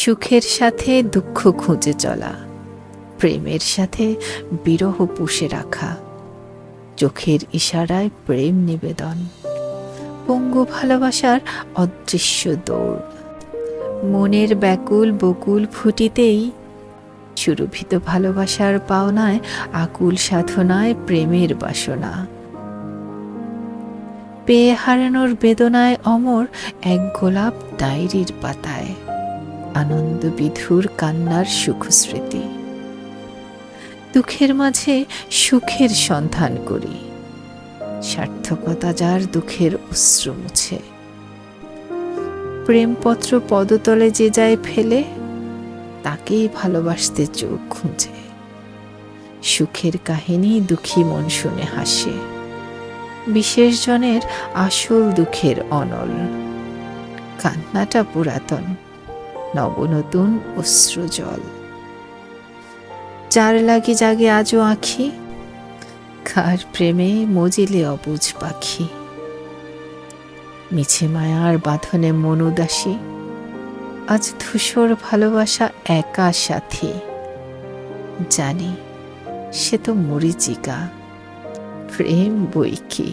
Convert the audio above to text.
সুখের সাথে দুঃখ খুঁজে চলা, প্রেমের সাথে বিরহ পুষে রাখা, চোখের ইশারায় প্রেম নিবেদন, পঙ্গু ভালোবাসার অদৃশ্য দৌড়, মনের ব্যাকুল বকুল ফুটিতেই সুরভিত ভালোবাসার পাওনায় আকুল সাধনায় প্রেমের বাসনা। পেয়ে হারানোর বেদনায় অমর এক গোলাপ ডায়েরির পাতায়। আনন্দ বিধুর কান্নার সুখস্মৃতি। দুঃখের মাঝে সুখের সন্ধান করি। সার্থকতা যার দুঃখের অশ্রু মুছে। প্রেমপত্র পদতলে যে যায় ফেলে, তাকেই ভালোবাসতে চোখ খুঁজে। সুখের কাহিনী দুঃখী মন শুনে হাসে। বিশেষ জনের আসল দুঃখের অনল। কান্নাটা পুরাতন। নবনতুন অশ্রু জল চার লাগি জাগে আজও আঁখি, কার প্রেমে মজিলে অবুজ পাখি। মিছে মায়ার বাঁধনে মন উদাসী আজ ধূসর ভালোবাসা একা সাথী। জানি সে তো মরিচিকা, প্রেম বই কি